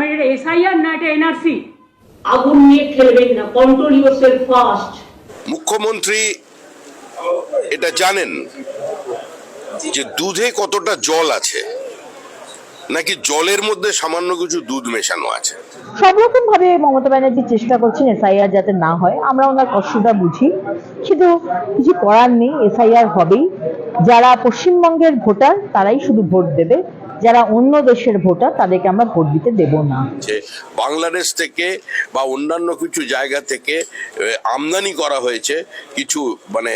আমার এটা এসআইআর না এটা এনআরসি। আগুন নিয়ে খেলবেন না কন্ট্রোল ইউর সেলফ ফার্স্ট মুখ্যমন্ত্রী এটা জানেন যে দুধে কতটা জল আছে? নাকি জলের মধ্যে সামান্য কিছু দুধ মেশানো আছে? সব রকম ভাবে মমতা ব্যানার্জি চেষ্টা করছেন এসআইআর যাতে না হয় আমরা ওনার কষ্টটা বুঝি। কিন্তু কিছু করার নেই এসআইআর হবেই। যারা পশ্চিমবঙ্গের ভোটার তারাই শুধু ভোট দেবে। যারা অন্য দেশের ভোটার তাদেরকে আমরা ভোট দিতে দেব না। বাংলাদেশ থেকে বা অন্যান্য কিছু জায়গা থেকে আমদানি করা হয়েছে কিছু মানে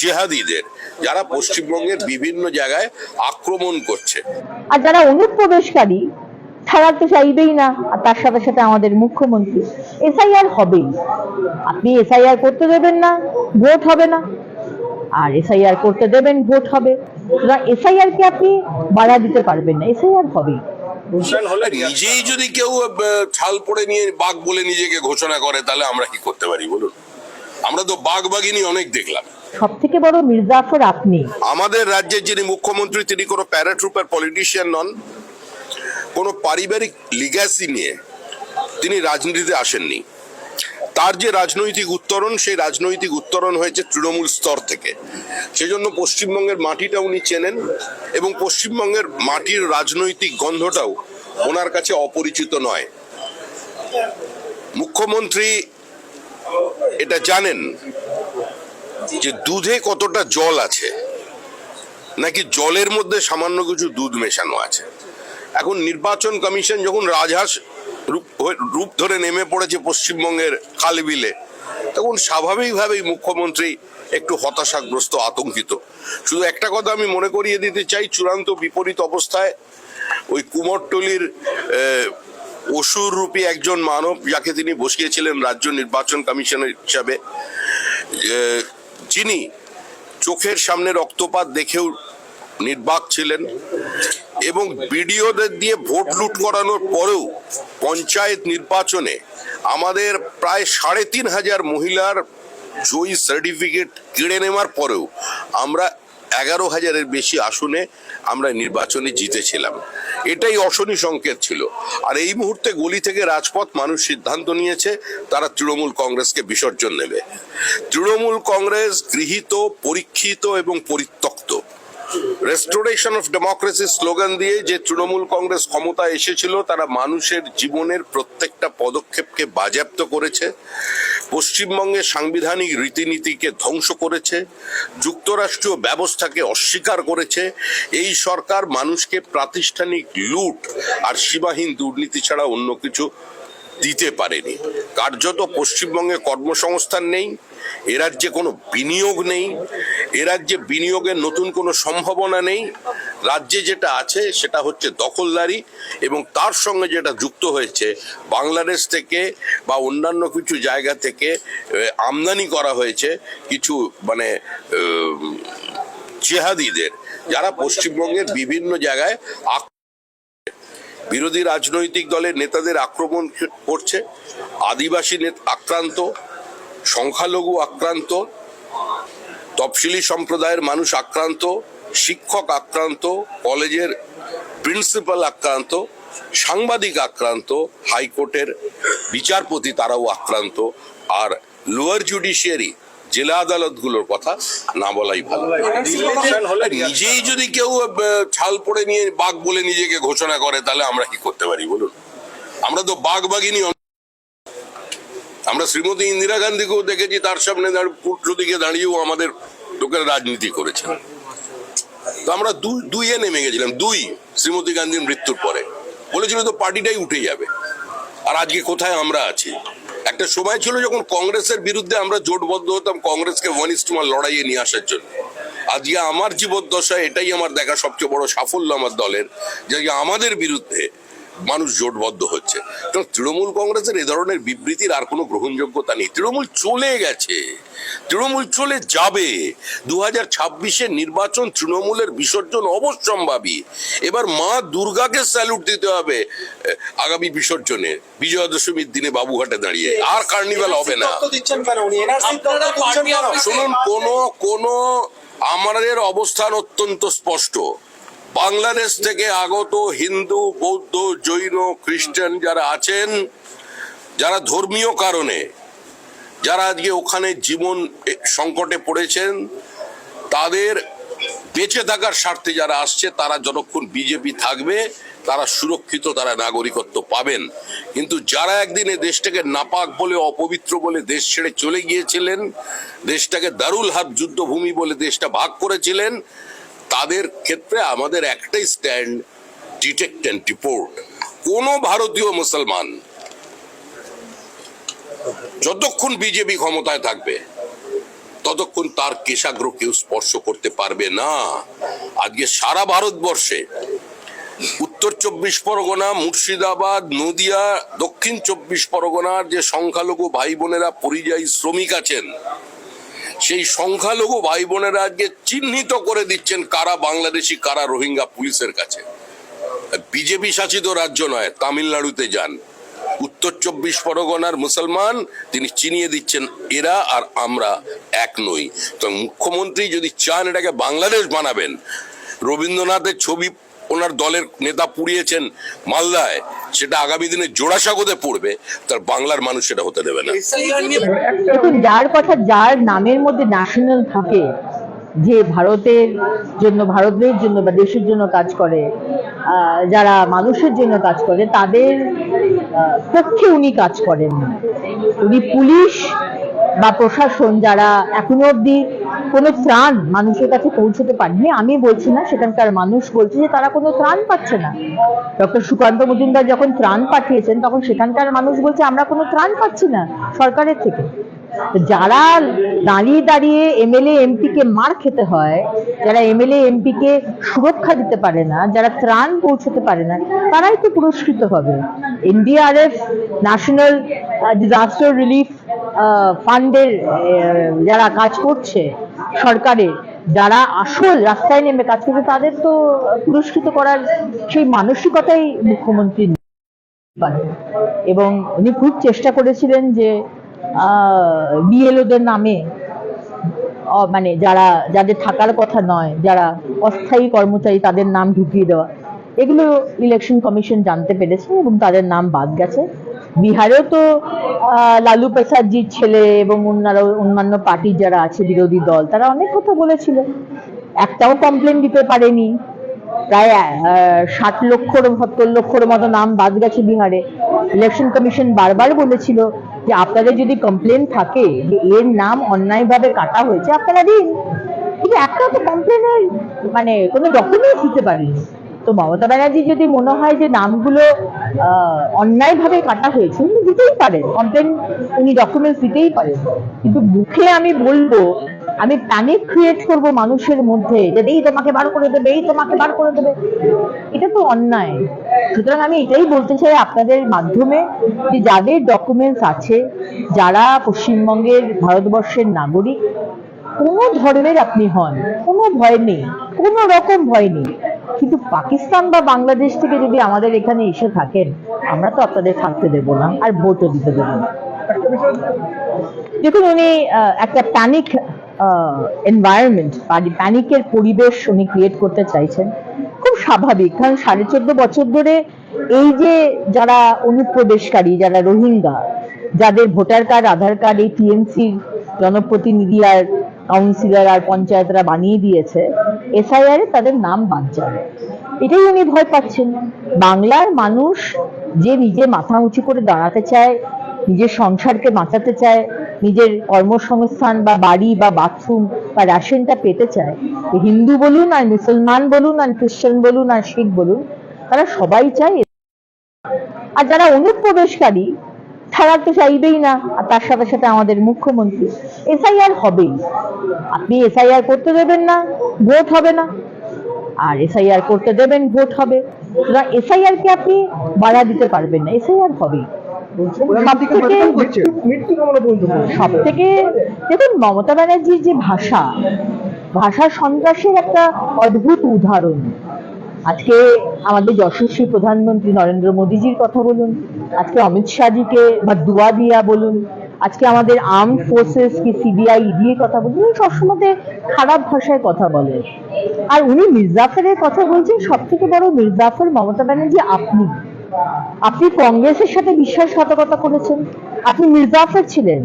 জেহাদিদের যারা পশ্চিমবঙ্গের বিভিন্ন জায়গায় আক্রমণ করছে। আর যারা অনুপ্রবেশকারী তারা তো চাইবেই না। আর তার সাথে সাথে আমাদের মুখ্যমন্ত্রী। এসআইআর হবেই। আপনি এসআইআর করতে দেবেন না ভোট হবে না। আর এসআইআর করতে দেবেন ভোট হবে। সুতরাং এসআইআর কে আপনি বাধা দিতে পারবেন না। এসআইআর হবেই। নিজেই যদি কেউ ছাল পড়ে নিয়ে বাঘ বলে নিজেকে ঘোষণা করে তাহলে আমরা কি করতে পারি বলুন? আমরা তো বাঘ বাঘিনী অনেক দেখলাম। সব থেকে বড় মির্জাফর আপনি। আমাদের রাজ্যের যিনি মুখ্যমন্ত্রী তিনি কোনো প্যারাট্রুপার পলিটিশিয়ান নন। কোনো পারিবারিক লিগ্যাসি নিয়ে তিনি রাজনীতিতে আসেননি। তার যে রাজনৈতিক উত্তরণ, সেই রাজনৈতিক উত্তরণ হয়েছে তৃণমূল স্তর থেকে। সেজন্য পশ্চিমবঙ্গের মাটিটা উনি চেনেন এবং পশ্চিমবঙ্গের মাটির রাজনৈতিক গন্ধটাও ওনার কাছে অপরিচিত নয়। মুখ্যমন্ত্রী এটা জানেন যে দুধে কতটা জল আছে, নাকি জলের মধ্যে সামান্য কিছু দুধ মেশানো আছে। এখন নির্বাচন কমিশন যখন রাজহাঁস রূপ ধরে নেমে পড়েছে পশ্চিমবঙ্গের খালবিলে তখন স্বাভাবিকভাবেই মুখ্যমন্ত্রী একটু হতাশাগ্রস্ত, আতঙ্কিত। শুধু একটা কথা আমি মনে করিয়ে দিতে চাই, চূড়ান্ত বিপরীত অবস্থায় ওই কুমোরটুলির অসুর রূপী একজন মানব যাকে তিনি বসিয়েছিলেন রাজ্য নির্বাচন কমিশনের হিসাবে যিনি চোখের সামনে রক্তপাত দেখেও নির্বাক ছিলেন এবং বিডিওদের দিয়ে ভোট লুট করানোর পরেও পঞ্চায়েত নির্বাচনে আমাদের প্রায় সাড়ে তিন হাজার মহিলার জয়ী সার্টিফিকেট কেড়ে নেওয়ার পরেও আমরা এগারো হাজারের বেশি আসনে আমরা নির্বাচনে জিতেছিলাম। এটাই অশনি সংকেত ছিল। আর এই মুহূর্তে গলি থেকে রাজপথ মানুষ সিদ্ধান্ত নিয়েছে, তারা তৃণমূল কংগ্রেসকে বিসর্জন নেবে তৃণমূল কংগ্রেস গৃহীত, পরীক্ষিত এবং পরিত্যক্ত। রেস্টোরেশন অফ ডেমোক্রেসি স্লোগান দিয়ে যে তৃণমূল কংগ্রেস ক্ষমতা এসেছিল, তারা মানুষের জীবনের প্রত্যেকটা পদক্ষেপকে বাজেয়াপ্ত করেছে, পশ্চিমবঙ্গের সাংবিধানিক রীতিনীতিকে ধ্বংস করেছে, যুক্তরাষ্ট্রীয় ব্যবস্থাকে অস্বীকার করেছে। এই সরকার মানুষকে প্রাতিষ্ঠানিক লুট আর সীমাহীন দুর্নীতি ছাড়া অন্য কিছু দিতে পারেনি। কার্যত পশ্চিমবঙ্গে কর্মসংস্থান নেই, এ রাজ্যে কোনো বিনিয়োগ নেই, এ রাজ্যে বিনিয়োগের নতুন কোনো সম্ভাবনা নেই। রাজ্যে যেটা আছে সেটা হচ্ছে দখলদারি এবং তার সঙ্গে যেটা যুক্ত হয়েছে, বাংলাদেশ থেকে বা অন্যান্য কিছু জায়গা থেকে আমদানি করা হয়েছে কিছু মানে জেহাদিদের। যারা পশ্চিমবঙ্গের বিভিন্ন জায়গায় বিরোধী রাজনৈতিক দলের নেতাদের আক্রমণ করছে, আদিবাসী নেত- আক্রান্ত, সংখ্যালঘু আক্রান্ত, তফসিলি সম্প্রদায়ের মানুষ আক্রান্ত, শিক্ষক আক্রান্ত, কলেজের প্রিন্সিপাল আক্রান্ত, সাংবাদিক আক্রান্ত, হাইকোর্টের বিচারপতি তারাও আক্রান্ত, আর লোয়ার জুডিশিয়ারি জেলা আদালতগুলোর কথা না বলাই ভালো নিজেই যদি কেউ ছাল পড়ে নিয়ে বাঘ বলে নিজেকে ঘোষণা করে তাহলে আমরা কি করতে পারি বলুন আমরা তো বাঘ বাঘিনী আমরা শ্রীমতী ইন্দিরা গান্ধীকেও দেখেছি তার সামনে পুত্র দিকে দাঁড়িয়েও আমাদের লোকের রাজনীতি করেছেন তো আমরা দুই দুইয়ে নেমে গেছিলাম দুই শ্রীমতী গান্ধীর মৃত্যুর পরে বলেছিল তো পার্টিটাই উঠে যাবে আর আজকে কোথায় আমরা আছি একটা সময় ছিল যখন কংগ্রেসের বিরুদ্ধে আমরা জোটবদ্ধ হতাম কংগ্রেসকে ওয়ান ইস টুমার লড়াইয়ে নিয়ে আসার জন্য। আজকে আমার জীবদ্দশায় এটাই আমার দেখা সবচেয়ে বড় সাফল্য আমার দলের, যে আমাদের বিরুদ্ধে মানুষ জোটবদ্ধ হচ্ছে। তো তৃণমূল কংগ্রেসের এ ধরনের বিবৃতির আর কোনো গ্রহণযোগ্যতা নেই। তৃণমূল চলে গেছে। তৃণমূল চলে যাবে। দু হাজার ছাব্বিশের নির্বাচন তৃণমূলের বিসর্জন অবশ্যম্ভাবী। এবার মা দুর্গাকে স্যালুট দিতে হবে। আগামী বিসর্জনে বিজয়া দশমীর দিনে বাবুঘাটে দাঁড়িয়ে। আর কার্নিভাল হবে না। শুনুন কোন কোন আমাদের অবস্থান অত্যন্ত স্পষ্ট। বাংলাদেশ থেকে আগত হিন্দু বৌদ্ধ জৈন খ্রিস্টান যারা আছেন যারা ধর্মীয় কারণে যারা আজকে ওখানে জীবন সংকটে পড়েছেন তাদের বেঁচে থাকার স্বার্থে যারা আসছে তারা যতক্ষণ বিজেপি থাকবে তারা সুরক্ষিত, তারা নাগরিকত্ব পাবেন। কিন্তু যারা একদিনে দেশটাকে নাপাক বলে, অপবিত্র বলে দেশ ছেড়ে চলে গিয়েছিলেন, দেশটাকে দারুল হাত যুদ্ধভূমি বলে দেশটা ভাগ করেছিলেন, তাদের ক্ষেত্রে আমাদের একটাই স্ট্যান্ড ডিটেক্ট অ্যান্ড রিপোর্ট কোনো ভারতীয় মুসলমান যতক্ষণ বিজেপি ক্ষমতায় থাকবে, ততক্ষণ তার কেশাগ্র কেউ স্পর্শ করতে পারবে না। আজকে সারা ভারতবর্ষে উত্তর চব্বিশ পরগনা, মুর্শিদাবাদ, নদিয়া, দক্ষিণ চব্বিশ পরগনার যে সংখ্যালঘু ভাই বোনেরা পরিযায়ী শ্রমিক আছেন, সেই সংখ্যালঘু ভাই বোনেরা আজকে চিহ্নিত করে দিচ্ছেন কারা বাংলাদেশি, কারা রোহিঙ্গা পুলিশের কাছে। বিজেপি শাসিত রাজ্য নয়, তামিলনাড়ুতে যান। উত্তর চব্বিশ পরগনার মুসলমান, তিনি চিনিয়ে দিচ্ছেন এরা আর আমরা এক নই। তো মুখ্যমন্ত্রী যদি চান এটাকে বাংলাদেশ বানাবেন, রবীন্দ্রনাথের ছবি ওনার দলের নেতা পুড়িয়েছেন মালদায়, সেটা আগামী দিনে জোড়াসাগোতে পড়বে, তার বাংলার মানুষ সেটা হতে দেবে না। যার কথা, যার নামের মধ্যে ন্যাশনাল থাকে, যে ভারতের জন্য ভারতের জন্য বা দেশের জন্য কাজ করে যারা মানুষের জন্য কাজ করে, তাদের পক্ষে উনি কাজ করেন উনি পুলিশ বা প্রশাসন যারা এখনও অবধি কোনো ত্রাণ মানুষের কাছে পৌঁছতে পারেনি। আমি বলছি না, সেখানকার মানুষ বলছে যে তারা কোনো ত্রাণ পাচ্ছে না। ডক্টর সুকান্ত মজুমদার যখন ত্রাণ পাঠিয়েছেন, তখন সেখানকার মানুষ বলছে, আমরা কোনো ত্রাণ পাচ্ছি না সরকারের থেকে। যারা দাঁড়িয়ে দাঁড়িয়ে এমএলএ এমপি কে মার খেতে হয়, যারা এমএলএ এমপি কে সুরক্ষা দিতে পারে না, যারা ত্রাণ পৌঁছতে পারে না, তারাই তো পুরস্কৃত হবে। এনডিআরএফ ন্যাশনাল ডিজাস্টার রিলিফ ফান্ডের যারা কাজ করছে সরকারের যারা আসল রাস্তায় নেমে কাজ করছে তাদের তো পুরস্কৃত করার সেই মানসিকতাই মুখ্যমন্ত্রী এবং উনি খুব চেষ্টা করেছিলেন যে বিএলওদের নামে মানে যারা, যাদের থাকার কথা নয়, যারা অস্থায়ী কর্মচারী, তাদের নাম ঢুকিয়ে দেওয়া। এগুলো ইলেকশন কমিশন জানতে পেরেছে এবং তাদের নাম বাদ গেছে। বিহারেও তো লালু প্রসাদজির ছেলে এবং অন্যান্য অন্যান্য পার্টি যারা আছে, বিরোধী দল, তারা অনেক কথা বলেছিল। একটাও কমপ্লেন দিতে পারেনি। প্রায় ষাট লক্ষর, সত্তর লক্ষর মতো নাম বাদ গেছে বিহারে। ইলেকশন কমিশন বারবার বলেছিল যে আপনাদের যদি কমপ্লেন থাকে যে এর নাম অন্যায়ভাবে কাটা হয়েছে, আপনারা দিন। কিন্তু একটা তো কমপ্লেনের মানে কোনো ডকুমেন্টস দিতে পারেনি। তো মমতা ব্যানার্জি যদি মনে হয় যে নামগুলো অন্যায়ভাবে কাটা হয়েছে, উনি দিতেই পারেন। কমপ্লেন উনি ডকুমেন্টস দিতেই পারেন। কিন্তু মুখে আমি বলব, আমি প্যানিক ক্রিয়েট করব মানুষের মধ্যে, যে এই তোমাকে বার করে দেবে, এই তোমাকে বার করে দেবে। এটা তো অন্যায়। সুতরাং আমি এটাই বলতে চাই আপনাদের মাধ্যমে যে যাদের ডকুমেন্টস আছে, যারা পশ্চিমবঙ্গের ভারতবর্ষের নাগরিক, কোনো ধর্মের আপনি হন, কোনো ভয় নেই, কোনো রকম ভয় নেই। কিন্তু পাকিস্তান বা বাংলাদেশ থেকে যদি আমাদের এখানে এসে থাকেন, আমরা তো আপনাদের থাকতে দেবো না আর ভোটও দিতে দেবো না। দেখুন, উনি একটা প্যানিক এনভায়রনমেন্ট প্যানিকের পরিবেশ উনি ক্রিয়েট করতে চাইছেন। খুব স্বাভাবিক, কারণ সাড়ে চোদ্দ বছর ধরে এই যে যারা অনুপ্রবেশকারী, যারা রোহিঙ্গা, যাদের ভোটার কার্ড, আধার কার্ড, এই টিএমসির জনপ্রতিনিধি আর কাউন্সিলর আর পঞ্চায়েতরা বানিয়ে দিয়েছে এসআইআর এ তাদের নাম বাদ যাবে। এটাই উনি ভয় পাচ্ছেন। বাংলার মানুষ যে নিজে মাথা উঁচু করে দাঁড়াতে চায়, নিজের সংসারকে বাঁচাতে চায়, নিজের কর্মসংস্থান বা বাড়ি বা বাথরুম বা রেশনটা পেতে চায় হিন্দু বলুন আর মুসলমান বলুন আর খ্রিস্টান বলুন আর শিখ বলুন, তারা সবাই চায় আর যারা অনুপ্রবেশকারী তারা তো চাইবেই না। আর তার সাথে সাথে আমাদের মুখ্যমন্ত্রী। এসআইআর হবেই। আপনি এসআইআর করতে দেবেন না ভোট হবে না। আর এসআইআর করতে দেবেন ভোট হবে। সুতরাং এসআইআর কে আপনি বাধা দিতে পারবেন না। এসআইআর হবেই। সব থেকে দেখুন মমতা ব্যানার্জির যে ভাষা ভাষা সন্ত্রাসের একটা অদ্ভুত উদাহরণ। আজকে আমাদের যশস্বী প্রধানমন্ত্রী নরেন্দ্র মোদীজির কথা বলুন, আজকে অমিত শাহজিকে বা দুয়া দিয়া বলুন, আজকে আমাদের আর্ম ফোর্সেস কি সিবিআই ইডি কথা বলুন, উনি সবসময় খারাপ ভাষায় কথা বলেন। আর উনি মির্জাফরের কথা বলছেন সব থেকে বড় মির্জাফর মমতা ব্যানার্জি আপনি। আপনি কংগ্রেসের সাথে বিশ্বাসঘাতকতা করেছেন, আপনি মির্জাফর ছিলেন।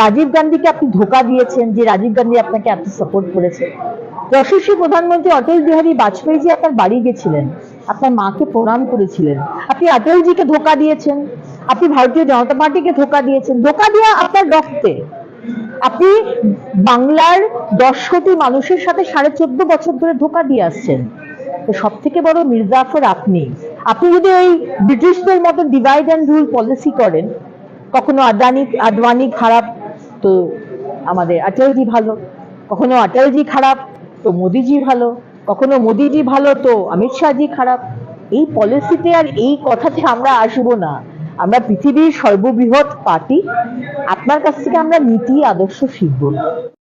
রাজীব গান্ধীকে আপনি ধোকা দিয়েছেন যে রাজীব গান্ধী আপনাকে এত সাপোর্ট করেছে। যশস্বী প্রধানমন্ত্রী অটল বিহারী বাজপেয়ী জি আপনার বাড়ি গেছিলেন। আপনার মাকে প্রণাম করেছিলেন। আপনি অটলজিকে ধোকা দিয়েছেন। আপনি ভারতীয় জনতা পার্টিকে ধোকা দিয়েছেন। ধোকা দেওয়া আপনার রক্তে। আপনি বাংলার দশ কোটি মানুষের সাথে সাড়ে চোদ্দ বছর ধরে ধোকা দিয়ে আসছেন। তো সব থেকে বড় মির্জাফর আপনি। আপনি যদি ওই ব্রিটিশদের মতো ডিভাইড অ্যান্ড রুল পলিসি করেন, কখনো আদানি, আদবানি খারাপ, তো আমাদের অটলজি ভালো। কখনো অটলজি খারাপ তো মোদিজি ভালো, কখনো মোদিজি ভালো তো অমিত শাহজি খারাপ। এই পলিসিতে আর এই কথাতে আমরা আসব না। আমরা পৃথিবীর সর্ববৃহৎ পার্টি, আপনার কাছ থেকে আমরা নীতি, আদর্শ শিখব।